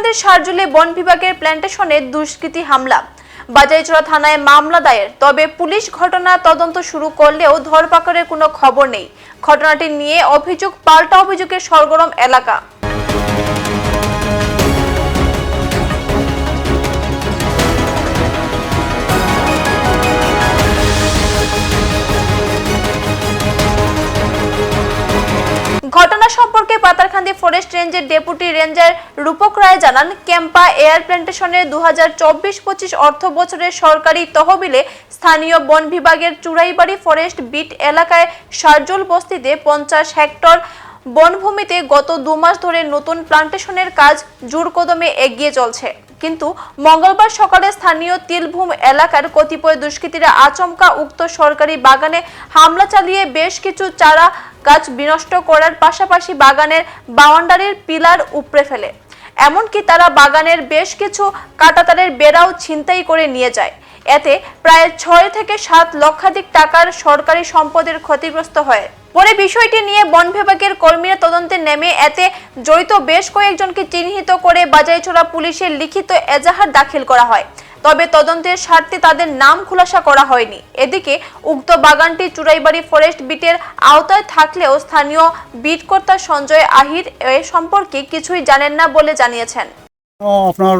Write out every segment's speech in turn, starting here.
পাতারকান্দির সারজুলি বন বিভাগের প্ল্যান্টেশনে দুষ্কৃতী হামলা। বাজাইচড়া থানায় মামলা দায়ের, তবে পুলিশ ঘটনা তদন্ত শুরু করলেও ধরপাকড়ের কোনো খবর নেই। ঘটনাটি নিয়ে অভিযোগ, পাল্টা অভিযোগের সরগরম এলাকা। পাতারখান্দি ফরেস্ট রেঞ্জের ডেপুটি রেঞ্জার রূপক রায় জানান ক্যাম্পা এয়ার প্ল্যান্টেশনের দু হাজার চব্বিশ পঁচিশ অর্থ বছরের সরকারি তহবিলে স্থানীয় বন বিভাগের চুড়াইবাড়ি ফরেস্ট বিট এলাকায় সার্জল বস্তিতে পঞ্চাশ হেক্টর বনভূমিতে গত দু মাস ধরে নতুন প্লান্টেশনের কাজ জোর কদমে এগিয়ে চলছে। কিন্তু মঙ্গলবার সকালে স্থানীয় তিলভূম এলাকার কতিপয় দুষ্কৃতীরা আচমকা উক্ত সরকারি বাগানে হামলা চালিয়ে বেশ কিছু চারা গাছ বিনষ্ট করার পাশাপাশি বাগানের বাউন্ডারির পিলার উপড়ে ফেলে। এমনকি তারা বাগানের বেশ কিছু কাটাতারের বেড়াও ছিনতাই করে নিয়ে যায়। এতে প্রায় ছয় থেকে সাত লক্ষাধিক টাকার সরকারি সম্পদের ক্ষতিগ্রস্ত হয়। পরে বিষয়টি নিয়ে বন বিভাগের কর্মীরা তদন্তে নেমে এতে জড়িত বেশ কয়েকজনকে চিহ্নিত করে বাজাইচোরা পুলিশের লিখিত এজাহার দাখিল করা হয়। তবে তদন্তের স্বার্থে তাদের নাম খুলাসা করা হয়নি। এদিকে উক্ত বাগানটি চুরাইবাড়ি ফরেস্ট বিটের আওতায় থাকলেও স্থানীয় বিটকর্তা সঞ্জয় আহির এ সম্পর্কে কিছুই জানেন না বলে জানিয়েছেন। আপনার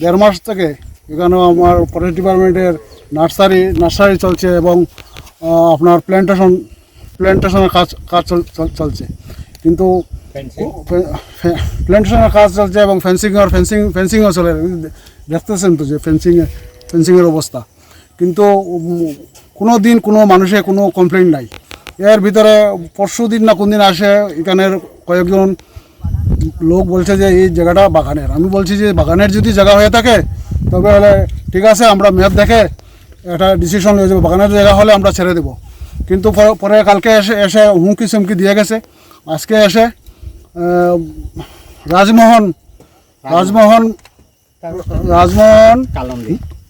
দেড় মাস থেকে এখানে আমার ফরেস্ট ডিপার্টমেন্টের নার্সারি নার্সারি চলছে এবং আপনার প্ল্যান্টেশন প্ল্যান্টেশনের কাজ কাজ চল- চল- চলছে। কিন্তু প্ল্যান্টেশনের কাজ চলছে এবং ফেন্সিং আর ফেন্সিং ফেন্সিংও চলে। দেখতেছেন তো যে ফেন্সিং ফেন্সিংয়ের অবস্থা। কিন্তু কোনো দিন কোনো মানুষের কোনো কমপ্লেন নাই। এর ভিতরে পরশু দিন না কোন দিন আসে এখানের কয়েকজন লোক বলছে যে এই জায়গাটা বাগানের। আমি বলছি যে বাগানের যদি জায়গা হয়ে থাকে তবে হলে ঠিক আছে আমরা ম্যাপ দেখে একটা ডিসিশন হয়ে যাব। বাগানের জায়গা হলে আমরা ছেড়ে দেবো। কিন্তু পরে- কালকে এসে এসে হুমকি চুমকি দিয়ে গেছে। আজকে এসে রাজমোহন রাজমোহন রাজমোহন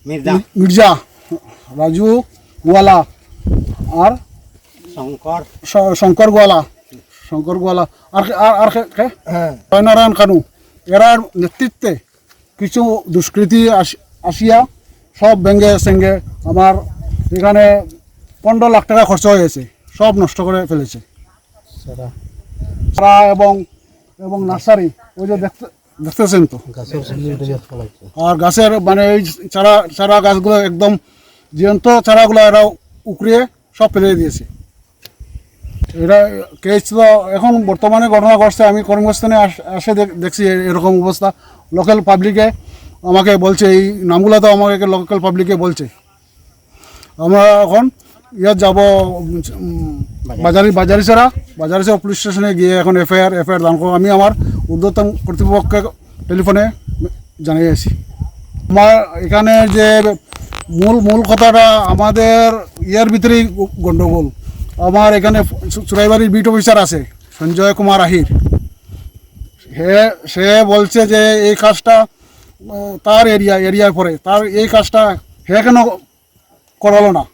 মির্জা। মির্জা রাজু গোয়ালা আর শঙ্কর। শঙ্কর গোয়ালা শঙ্কর গোয়ালা। আর কে- আর কে- কে? জয়নারায়ণ কানু। এরার নেতৃত্বে কিছু দুষ্কৃতি আস- আসিয়া সব ব্যাঙ্গে সেঙ্গে আমার এখানে পনেরো লাখ টাকা খরচ হয়েছে সব নষ্ট করে ফেলেছে। এবং এবং নার্সারি ওই যে দেখতে দেখতেছেন তো? আর গাছের মানে এই চারা চারা গাছগুলো একদম জীবন্ত চারাগুলো এরা উকড়িয়ে সব ফেলে দিয়েছে। এটা কেস তো এখন বর্তমানে ঘটনা ঘটছে আমি কর্মস্থানে আস- দেখছি এরকম অবস্থা। লোকাল পাবলিকে আমাকে বলছে এই নামগুলো তো আমাকে লোকাল পাবলিকে বলছে। আমরা এখন ইয়াত যাব উম, বাজারি বাজারিছড়া বাজারিছড়া পুলিশ স্টেশনে গিয়ে এখন এফআইআর এফআইআর দান করব। আমি আমার ঊর্ধ্বতন কর্তৃপক্ষকে টেলিফোনে জানিয়েছি আমার এখানে যে মূল মূল কথাটা আমাদের ইয়ার ভিতরেই গ- গন্ডগোল। আমার এখানে চুরাইবাড়ির বিট অফিসার আছে সঞ্জয় কুমার আহির। হে সে বলছে যে এই কাজটা তার এরিয়া এরিয়ায় পড়ে তার এই কাজটা হে কেন করালো না?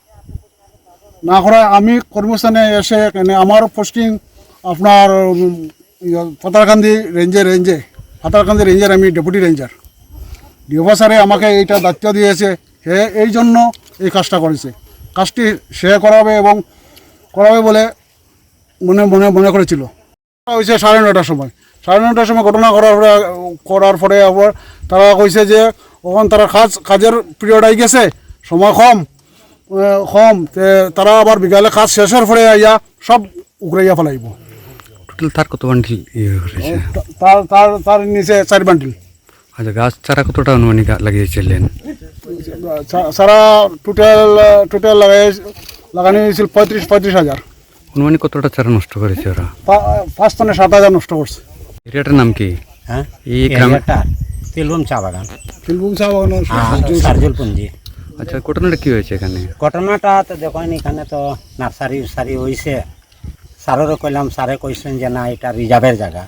না করা আমি কর্মস্থানে এসে আমার পোস্টিং আপনার ইয়ে, পাতারকান্দি রেঞ্জে রেঞ্জে পাতারকান্দি রেঞ্জের আমি ডেপুটি রেঞ্জার ডিওভা স্যারে আমাকে এইটা দায়িত্ব দিয়েছে হে এই জন্য এই কাজটা করেছে। কাজটি সে করাবে এবং করাবে বলে মনে মনে মনে করেছিল। হয়েছে সাড়ে নটার সময়। সাড়ে নটার সময় ঘটনা করার পরে করার পরে আবার তারা কইছে যে ওখান তারা কাজ কাজের পিরিয়ড আই গেছে সময় কম কম তারা আবার বিকালে কাজ শেষের পরে আইয়া সব উগড়াইয়া ফেলাইব। টোটাল তার কত বান্ডিল ইয়ে তার তার তার নিচে চার বান্ডিল। আচ্ছা গাছ চারা কতটা অনুমানিক লাগিয়েছিলেন? সারা টোটাল টোটাল লাগাই লাগানো হয়েছিল পঁয়ত্রিশ পঁয়ত্রিশ হাজার। অনুমানিক কতটা চারা নষ্ট করেছে ওরা? পাঁচ টনে সাত হাজার নষ্ট করছে। এরিয়াটার নাম কি? হ্যাঁ? এই গ্রামে এরিয়াটা তিলবুম চা বাগান। ফিলবুম সাহেব সার্জুল পুঞ্জি আচ্ছা ঘটনাটা কি হয়েছে এখানে? ঘটনাটা তো দেখেন এখানে তো নার্সারি উর্সারি হয়েছে স্যারেরও কইলাম স্যারে কইছেন যে না এটা রিজার্ভের জায়গা।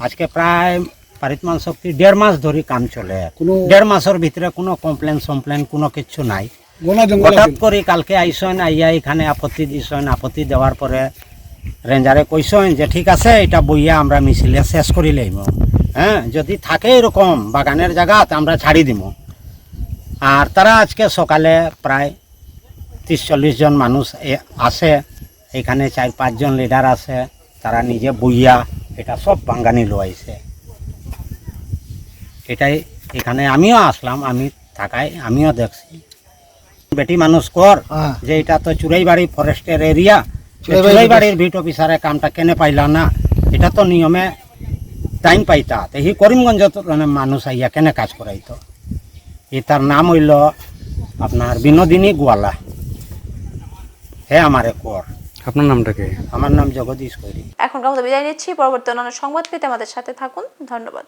আজকে প্রায় পারিতমান শক্তি দেড় মাস ধরে কাম চলে। কোনো- দেড় মাসের ভিতরে কোনো কমপ্লেন সম্প্লেন কোনো কিছু নাই। হঠাৎ করে কালকে আইসেন আইয়া এখানে আপত্তি দিছেন আপত্তি দেওয়ার পরে রেঞ্জারে কইসেন যে ঠিক আছে এটা বইয়া আমরা মিছিলে শেষ করি লইম। হ্যাঁ যদি থাকে এরকম বাগানের জায়গাতে আমরা ছাড়ি দিব আর তারা আজকে সকালে প্রায় তিরিশ চল্লিশ জন মানুষ আছে এখানে চার পাঁচজন লিডার আছে। তারা নিজে বইয়া এটা সব বাঙ্গানি লোয়াইছে এটাই এখানে আমিও আসলাম আমি থাকাই আমিও দেখছি। বেটি মানুষ কর যে এটা তো চুরাইবাড়ি ফরেস্টের এরিয়া চুরাইবাড়ির ভিট অফিসারে কামটা কেনে পাইলা না এটা তো নিয়মে টাইম পাইতা। তো হি করিমগঞ্জত মানে মানুষ আইয়া কেনে কাজ করাইতো? এ তার নাম হইল আপনার বিনোদিনী গোয়ালা। হে আমারে কর। আপনার নামটা কি? আমার নাম জগদীশ কৈরি এখনকার মতো বিদায় নিচ্ছি পরবর্তী অন্যান্য সংবাদ পেতে আমাদের সাথে থাকুন। ধন্যবাদ।